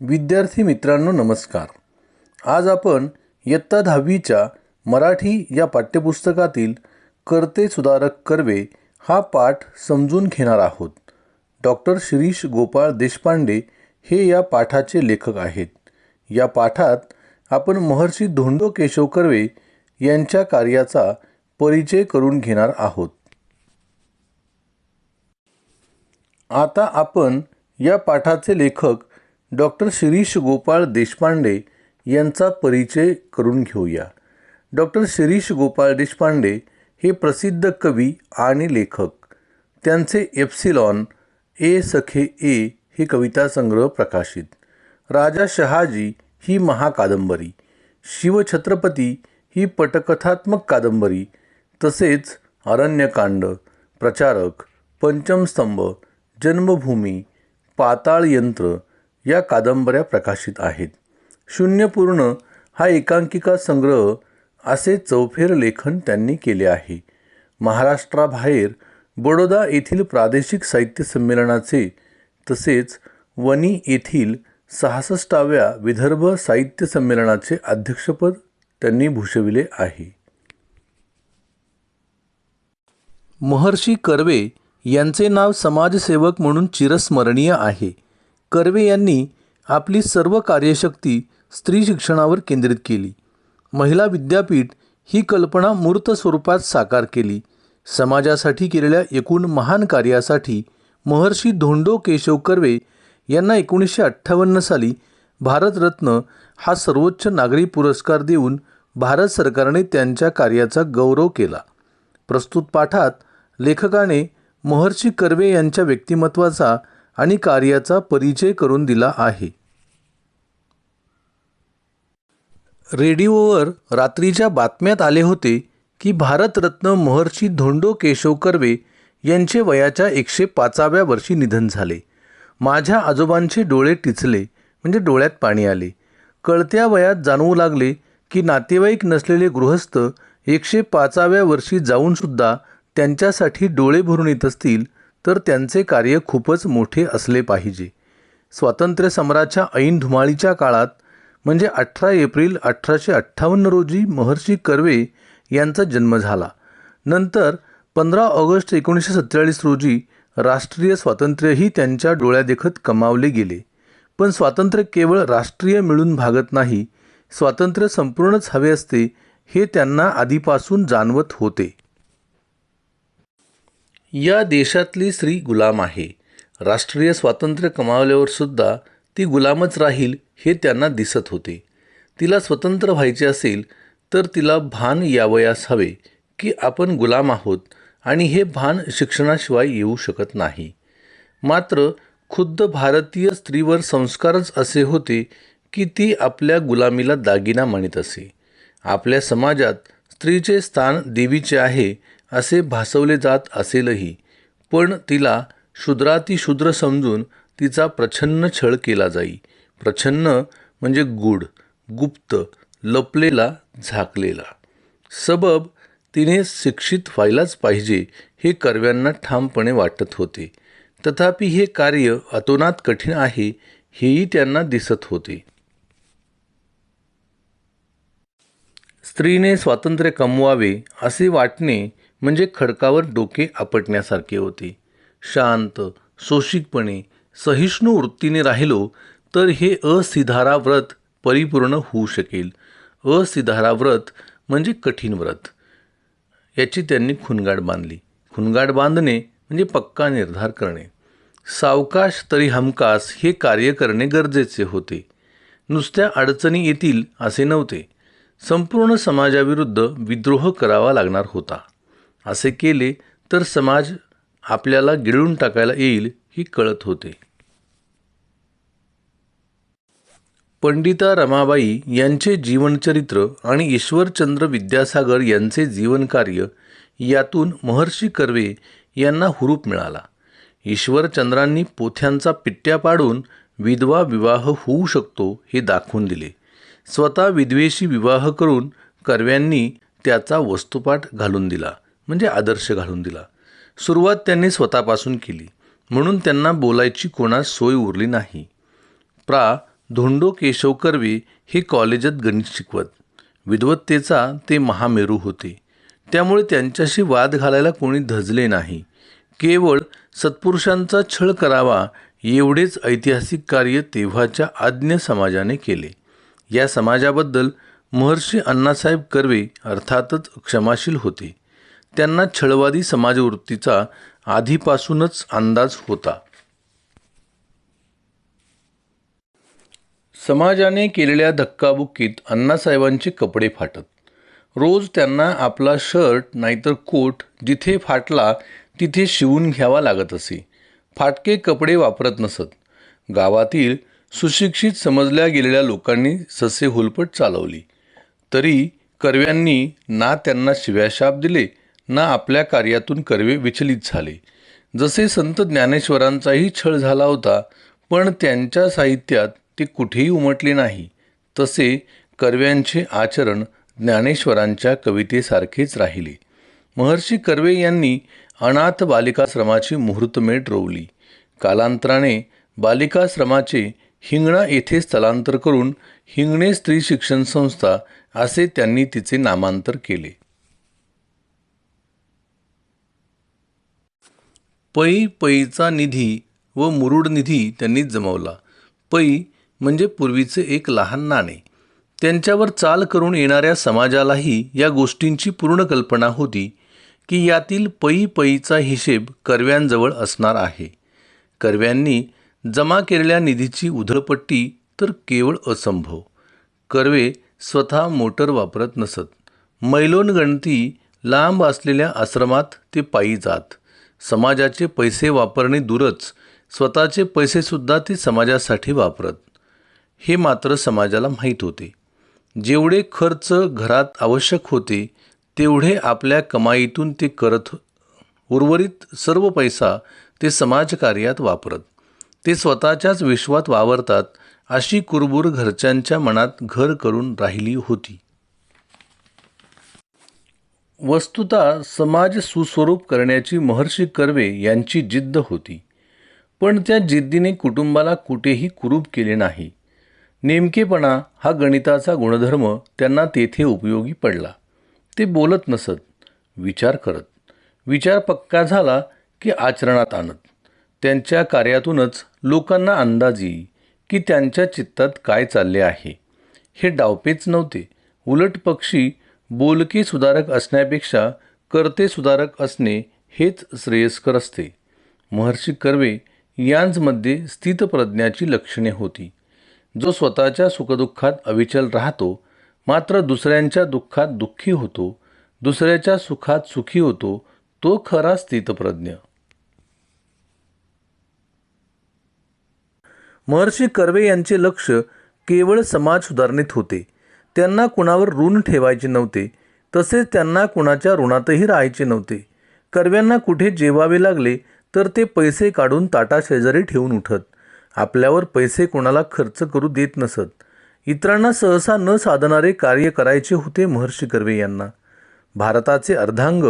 विद्यार्थी मित्रांनो नमस्कार. आज आपण इयत्ता दहावीच्या मराठी या पाठ्यपुस्तकातील कर्ते सुधारक कर्वे हा पाठ समजून घेणार आहोत. डॉक्टर शिरीष गोपाळ देशपांडे हे या पाठाचे लेखक आहेत. या पाठात आपण महर्षी धोंडो केशव कर्वे यांच्या कार्याचा परिचय करून घेणार आहोत. आता आपण या पाठाचे लेखक डॉक्टर शिरीष गोपाळ देशपांडे यांचा परिचय करून घेऊया. डॉक्टर शिरीष गोपाळ देशपांडे हे प्रसिद्ध कवी आणि लेखक. त्यांचे एप्सिलॉन ए सखे ए हे कविता संग्रह प्रकाशित. राजा शहाजी ही महाकादंबरी. शिवछत्रपती ही पटकथात्मक कादंबरी तसेच अरण्यकांड प्रचारक पंचमस्तंभ जन्मभूमी पाताळ यंत्र या कादंबऱ्या प्रकाशित आहेत. शून्यपूर्ण हा एकांकिका संग्रह असे चौफेर लेखन त्यांनी केले आहे. महाराष्ट्राबाहेर बडोदा येथील प्रादेशिक साहित्य संमेलनाचे तसेच वनी येथील सहासष्टाव्या विदर्भ साहित्य संमेलनाचे अध्यक्षपद त्यांनी भूषविले आहे. महर्षी कर्वे यांचे नाव समाजसेवक म्हणून चिरस्मरणीय आहे. कर्वे यांनी आपली सर्व कार्यशक्ती स्त्री शिक्षणावर केंद्रित केली. महिला विद्यापीठ ही कल्पना मूर्त स्वरूपात साकार केली. समाजासाठी केलेल्या एकूण महान कार्यासाठी महर्षी धोंडो केशव कर्वे यांना एकोणीसशे अठ्ठावन्न साली भारतरत्न हा सर्वोच्च नागरी पुरस्कार देऊन भारत सरकारने त्यांच्या कार्याचा गौरव केला. प्रस्तुत पाठात लेखकाने महर्षी कर्वे यांच्या व्यक्तिमत्वाचा आणि कार्याचा परिचय करून दिला आहे. रेडिओवर रात्रीच्या बातम्यात आले होते की भारतरत्न महर्षी धोंडो केशव कर्वे यांचे वयाच्या एकशे पाचाव्या वर्षी निधन झाले. माझ्या आजोबांचे डोळे टिचले म्हणजे डोळ्यात पाणी आले. कळत्या वयात जाणवू लागले की नातेवाईक नसलेले गृहस्थ एकशे पाचाव्या वर्षी जाऊनसुद्धा त्यांच्यासाठी डोळे भरून येत असतील तर त्यांचे कार्य खूपच मोठे असले पाहिजे. स्वातंत्र्यसमराच्या ऐन धुमाळीच्या काळात म्हणजे अठरा एप्रिल अठराशे अठ्ठावन्न रोजी महर्षी कर्वे यांचा जन्म झाला. नंतर पंधरा ऑगस्ट एकोणीसशे सत्तेचाळीस रोजी राष्ट्रीय स्वातंत्र्यही त्यांच्या डोळ्यादेखत कमावले गेले. पण स्वातंत्र्य केवळ राष्ट्रीय मिळून भागत नाही स्वातंत्र्य संपूर्णच हवे असते हे त्यांना आधीपासून जाणवत होते. या देशातली स्त्री गुलाम आहे. राष्ट्रीय स्वातंत्र्य कमावल्यावर सुद्धा ती गुलामच राहील हे त्यांना दिसत होते. तिला स्वतंत्र व्हायचे असेल तर तिला भान यावयास हवे की आपण गुलाम आहोत आणि हे भान शिक्षणाशिवाय येऊ शकत नाही. मात्र खुद्द भारतीय स्त्रीवर संस्कारच असे होते की ती आपल्या गुलामीला दागिना म्हणत असे. आपल्या समाजात स्त्रीचे स्थान देवीचे आहे असे भासवले जात असेलही. पण तिला शूद्राती शूद्र समजून तिचा प्रछन्न छळ केला जाई. प्रछन्न म्हणजे गूढ गुप्त लपलेला झाकलेला. सबब तिने शिक्षित व्हायलाच पाहिजे हे कर्व्यांना ठामपणे वाटत होते. तथापि हे कार्य अतोनात कठीण आहे हेही त्यांना दिसत होते. स्त्रीने स्वातंत्र्य कमवावे असे वाटणे म्हणजे खडकावर डोके आपटण्यासारखे होते. शांत सोशिकपणे सहिष्णू वृत्तीने राहिलो तर हे असिधारा व्रत परिपूर्ण होऊ शकेल. असिधारा व्रत म्हणजे कठीण व्रत. याची त्यांनी खुनगाड बांधली. खुनगाड बांधणे म्हणजे पक्का निर्धार करणे. सावकाश तरी हमकास हे कार्य करणे गरजेचे होते. नुसत्या अडचणी येतील असे नव्हते. संपूर्ण समाजाविरुद्ध विद्रोह करावा लागणार होता. असे केले तर समाज आपल्याला गिळून टाकायला येईल ही कळत होते. पंडिता रमाबाई यांचे जीवनचरित्र आणि ईश्वरचंद्र विद्यासागर यांचे जीवनकार्य यातून महर्षी कर्वे यांना हुरूप मिळाला. ईश्वरचंद्रांनी पोथ्यांचा पिट्ट्या पाडून विधवा विवाह होऊ शकतो हे दाखवून दिले. स्वतः विधवेशी विवाह करून कर्व्यांनी त्याचा वस्तुपाठ घालून दिला. म्हणजे आदर्श घालून दिला. सुरुवात त्यांनी स्वतःपासून केली. म्हणून त्यांना बोलायची कोणास सोय उरली नाही. प्रा. धोंडो केशव कर्वे हे कॉलेजात गणित शिकवत. विद्वत्तेचा ते महामेरू होते. त्यामुळे त्यांच्याशी वाद घालायला कोणी धजले नाही. केवळ सत्पुरुषांचा छळ करावा एवढेच ऐतिहासिक कार्य तेव्हाच्या आज्ञ समाजाने केले. या समाजाबद्दल महर्षी अण्णासाहेब कर्वे अर्थातच क्षमाशील होते. त्यांना छळवादी समाजवृत्तीचा आधीपासूनच अंदाज होता. समाजाने केलेल्या धक्काबुक्कीत अण्णासाहेबांचे कपडे फाटत. रोज त्यांना आपला शर्ट नाहीतर कोट जिथे फाटला तिथे शिवून घ्यावा लागत असे. फाटके कपडे वापरत नसत. गावातील सुशिक्षित समजल्या गेलेल्या लोकांनी ससे हुलपट चालवली. तरी कर्व्यांनी ना त्यांना शिव्याशाप दिले ना आपल्या कार्यातून कर्वे विचलित झाले. जसे संत ज्ञानेश्वरांचाही छळ झाला होता पण त्यांच्या साहित्यात ते कुठेही उमटले नाही. तसे कर्व्यांचे आचरण ज्ञानेश्वरांच्या कवितेसारखेच राहिले. महर्षी कर्वे यांनी अनाथ बालिकाश्रमाची मुहूर्तमेढ रोवली. कालांतराने बालिकाश्रमाचे हिंगणा येथे स्थलांतर करून हिंगणे स्त्री शिक्षण संस्था असे त्यांनी तिचे नामांतर केले. पै पैचा निधी व मुरुड निधी त्यांनी जमवला. पै म्हणजे पूर्वीचे एक लहान नाणे. त्यांच्यावर चाल करून येणाऱ्या समाजालाही या गोष्टींची पूर्ण कल्पना होती की यातील पै पैचा हिशेब कर्व्यांजवळ असणार आहे. कर्व्यांनी जमा केलेल्या निधीची उधळपट्टी तर केवळ असंभव. कर्वे स्वतः मोटर वापरत नसत. मैलोन गणती लांब असलेल्या आश्रमात ते पायी जात. समाजाचे पैसे वापरणे दूरच स्वतःचे पैसेसुद्धा ते समाजासाठी वापरत. हे मात्र समाजाला माहीत होते. जेवढे खर्च घरात आवश्यक होते तेवढे आपल्या कमाईतून ते करत उर्वरित सर्व पैसा ते समाजकार्यात वापरत. ते स्वतःच्याच विश्वात वावरतात अशी कुरबुर घरच्यांच्या मनात घर करून राहिली होती. वस्तुतः समाज सुस्वरूप करण्याची महर्षी कर्वे यांची जिद्द होती. पण त्या जिद्दीने कुटुंबाला कुठेही कुरूप केले नाही. नेमकेपणा हा गणिताचा गुणधर्म त्यांना तेथे उपयोगी पडला. ते बोलत नसत विचार करत. विचार पक्का झाला की आचरणात आणत. त्यांच्या कार्यातूनच लोकांना अंदाज येई की त्यांच्या चित्तात काय चालले आहे. हे डावपेच नव्हते. उलट पक्षी बोलके सुधारक असण्यापेक्षा कर्ते सुधारक असणे हेच श्रेयस्कर असते. महर्षी कर्वे यांजमध्ये स्थितप्रज्ञाची लक्षणे होती. जो स्वतःच्या सुखदुःखात अविचल राहतो मात्र दुसऱ्यांच्या दुःखात दुःखी होतो दुसऱ्याच्या सुखात सुखी होतो तो खरा स्थितप्रज्ञ. महर्षी कर्वे यांचे लक्ष केवळ समाज सुधारणेत होते. त्यांना कुणावर ऋण ठेवायचे नव्हते तसेच त्यांना कुणाच्या ऋणातही राहायचे नव्हते. कर्व्यांना कुठे जेवावे लागले तर ते पैसे काढून ताटाशेजारी ठेवून उठत. आपल्यावर पैसे कोणाला खर्च करू देत नसत. इतरांना सहसा न साधणारे कार्य करायचे होते महर्षी कर्वे यांना. भारताचे अर्धांग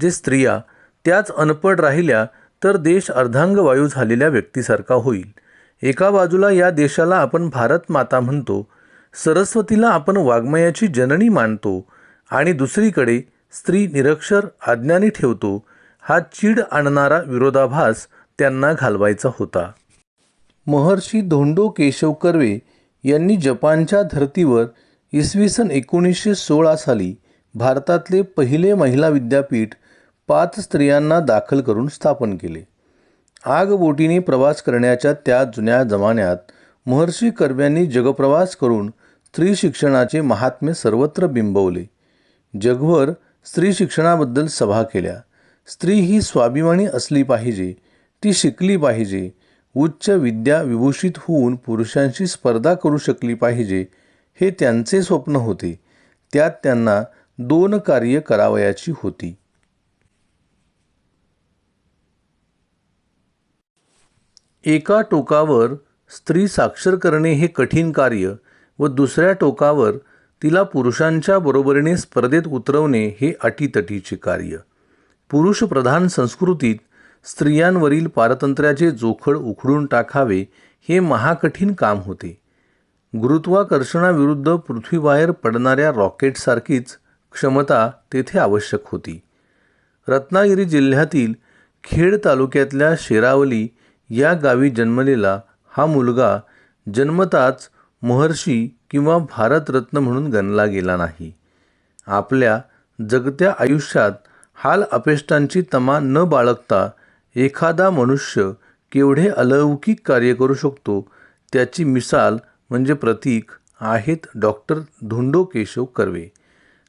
जे स्त्रिया त्याच अनपड राहिल्या तर देश अर्धांगवायू झालेल्या व्यक्तीसारखा होईल. एका बाजूला या देशाला आपण भारत माता म्हणतो सरस्वतीला आपण वाङ्मयाची जननी मानतो आणि दुसरीकडे स्त्री निरक्षर आज्ञानी ठेवतो हा चीड आणणारा विरोधाभास त्यांना घालवायचा होता. महर्षी धोंडो केशव कर्वे यांनी जपानच्या धर्तीवर इसवी सन एकोणीसशे सोळा साली भारतातले पहिले महिला विद्यापीठ पाच स्त्रियांना दाखल करून स्थापन केले. आगबोटीने प्रवास करण्याच्या त्या जुन्या जमान्यात महर्षी कर्व्यांनी जगप्रवास करून स्त्री शिक्षणाचे महात्म्य सर्वत्र बिंबवले. जगभर स्त्री शिक्षणाबद्दल सभा केल्या. स्त्री ही स्वाभिमानी असली पाहिजे ती शिकली पाहिजे उच्च विद्या विभूषित होऊन पुरुषांशी स्पर्धा करू शकली पाहिजे हे त्यांचे स्वप्न होते. त्यात त्यांना दोन कार्य करावयाची होती. एका टोकावर स्त्री साक्षर करणे हे कठीण कार्य व दुसऱ्या टोकावर तिला पुरुषांच्या बरोबरीने स्पर्धेत उतरवणे हे अटीतटीचे कार्य. पुरुषप्रधान संस्कृतीत स्त्रियांवरील पारतंत्र्याचे जोखड उखडून टाकावे हे महाकठीण काम होते. गुरुत्वाकर्षणाविरुद्ध पृथ्वीबाहेर पडणाऱ्या रॉकेटसारखीच क्षमता तेथे आवश्यक होती. रत्नागिरी जिल्ह्यातील खेड तालुक्यातल्या शेरावली या गावी जन्मलेला हा मुलगा जन्मताच महर्षी किंवा भारतरत्न म्हणून गणला गेला नाही. आपल्या जगत्या आयुष्यात हाल अपेष्टांची तमा न बाळगता एखादा मनुष्य केवढे अलौकिक कार्य करू शकतो त्याची मिसाल म्हणजे प्रतीक आहेत डॉक्टर धोंडो केशव कर्वे.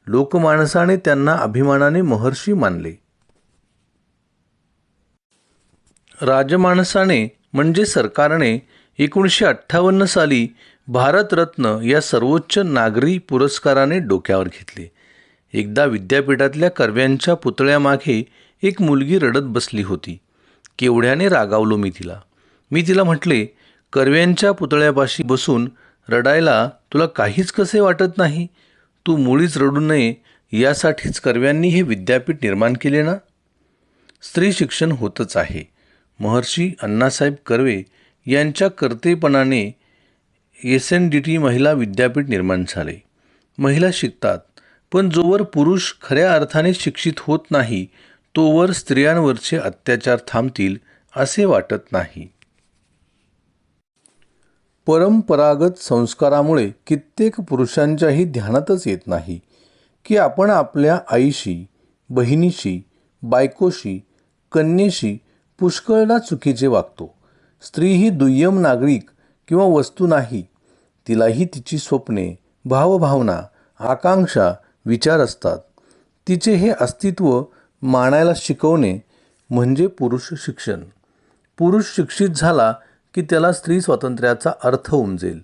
लोकमाणसाने त्यांना अभिमानाने महर्षी मानले. राजमाणसाने म्हणजे सरकारने एकोणीसशे अठ्ठावन्न साली भारतरत्न या सर्वोच्च नागरी पुरस्काराने डोक्यावर घेतले. एकदा विद्यापीठातल्या कर्व्यांच्या पुतळ्यामागे एक मुलगी रडत बसली होती. केवढ्याने रागावलो मी तिला. मी तिला म्हटले कर्व्यांच्या पुतळ्यापाशी बसून रडायला तुला काहीच कसे वाटत नाही? तू मुळीच रडू नये यासाठीच कर्व्यांनी हे विद्यापीठ निर्माण केले ना? स्त्री शिक्षण होतच आहे. महर्षी अण्णासाहेब कर्वे यांच्या कर्तेपणाने एस एन डी टी महिला विद्यापीठ निर्माण झाले. महिला शिकतात पण जोवर पुरुष खऱ्या अर्थाने शिक्षित होत नाही तोवर स्त्रियांवरचे अत्याचार थांबतील असे वाटत नाही. परंपरागत संस्कारामुळे कित्येक पुरुषांच्याही ध्यानातच येत नाही की आपण आपल्या आईशी बहिणीशी बायकोशी कन्येशी पुष्कळदा चुकीचे वागतो. स्त्री ही दुय्यम नागरिक किंवा वस्तू नाही तिलाही तिची स्वप्ने भावभावना आकांक्षा विचार असतात. तिचे हे अस्तित्व मानायला शिकवणे म्हणजे पुरुष शिक्षण. पुरुष शिक्षित झाला की त्याला स्त्री स्वातंत्र्याचा अर्थ उमजेल.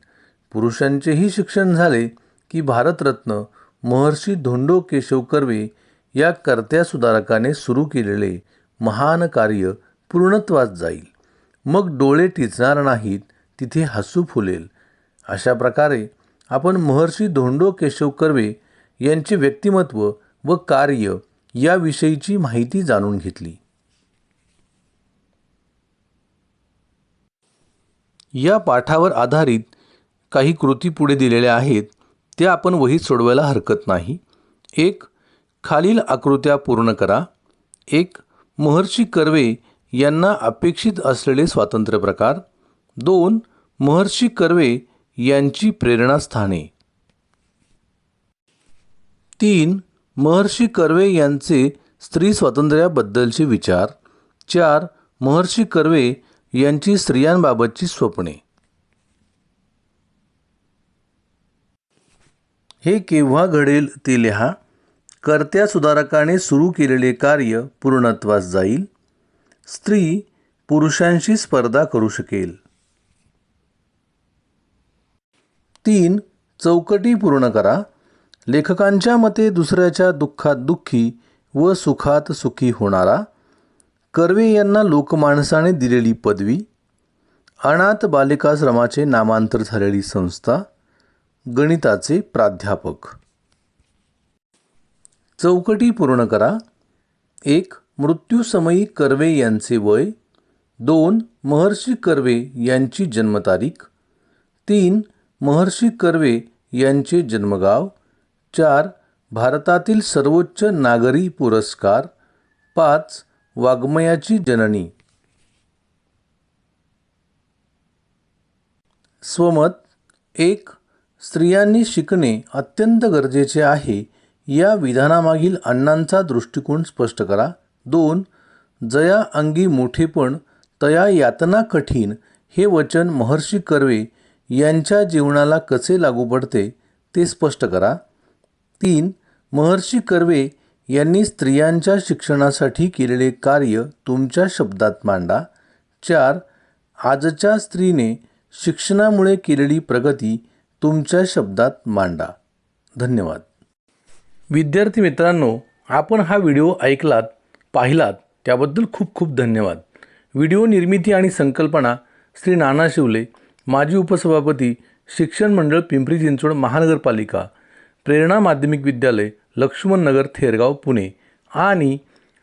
पुरुषांचेही शिक्षण झाले की भारतरत्न महर्षी धोंडो केशव कर्वे या कर्त्या सुधारकाने सुरू केलेले महान कार्य पूर्णत्वास जाईल. मग डोळे टिचणार नाहीत तिथे हसू फुलेल. अशा प्रकारे आपण महर्षी धोंडो केशव कर्वे यांचे व्यक्तिमत्व व कार्य याविषयीची माहिती जाणून घेतली. या पाठावर आधारित काही कृती पुढे दिलेल्या आहेत त्या आपण वहीत सोडवायला हरकत नाही. एक खालील आकृत्या पूर्ण करा. एक महर्षी कर्वे यांना अपेक्षित असलेले स्वातंत्र्य प्रकार दोन महर्षी कर्वे यांची प्रेरणास्थाने. तीन महर्षी कर्वे यांचे स्त्री स्वातंत्र्याबद्दलचे विचार. चार महर्षी कर्वे यांची स्त्रियांबाबतची स्वप्ने. हे केव्हा घडेल ते लिहा. कर्त्या सुधारकाने सुरू केलेले कार्य पूर्णत्वास जाईल. स्त्री पुरुषांशी स्पर्धा करू शकेल. तीन चौकटी पूर्ण करा. लेखकांच्या मते दुसऱ्याच्या दुःखात दुःखी व सुखात सुखी होणारा. कर्वे यांना लोकमानसाने दिलेली पदवी. अनाथ बालिकाश्रमाचे नामांतर झालेली संस्था. गणिताचे प्राध्यापक. चौकटी पूर्ण करा. एक मृत्यूसमयी कर्वे यांचे वय. दोन महर्षी कर्वे यांची जन्मतारीख. तीन महर्षी कर्वे यांचे जन्मगाव चार भारतातील सर्वोच्च नागरी पुरस्कार पाच वाङ्मयाची जननी. स्वमत एक स्त्रियांनी शिकणे अत्यंत गरजेचे आहे. या विधानामागील अण्णांचा दृष्टिकोन स्पष्ट करा. दोन जया अंगी मोठेपण तया यातना कठीण हे वचन महर्षी कर्वे यांच्या जीवनाला कसे लागू पडते ते स्पष्ट करा. तीन महर्षी कर्वे यांनी स्त्रियांच्या शिक्षणासाठी केलेले कार्य तुमच्या शब्दात मांडा. चार आजच्या स्त्रीने शिक्षणामुळे केलेली प्रगती तुमच्या शब्दात मांडा. धन्यवाद. विद्यार्थी मित्रांनो आपण हा व्हिडिओ ऐकलात पाहिलात त्याबद्दल खूप खूप धन्यवाद. व्हिडिओ निर्मिती आणि संकल्पना श्री नाना शिवले माजी उपसभापती शिक्षण मंडळ पिंपरी चिंचवड महानगरपालिका प्रेरणा माध्यमिक विद्यालय लक्ष्मण नगर थेरगाव पुणे आणि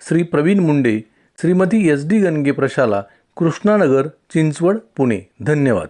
श्री प्रवीण मुंडे श्रीमती एस डी गणगे प्रशाला कृष्णानगर चिंचवड पुणे. धन्यवाद.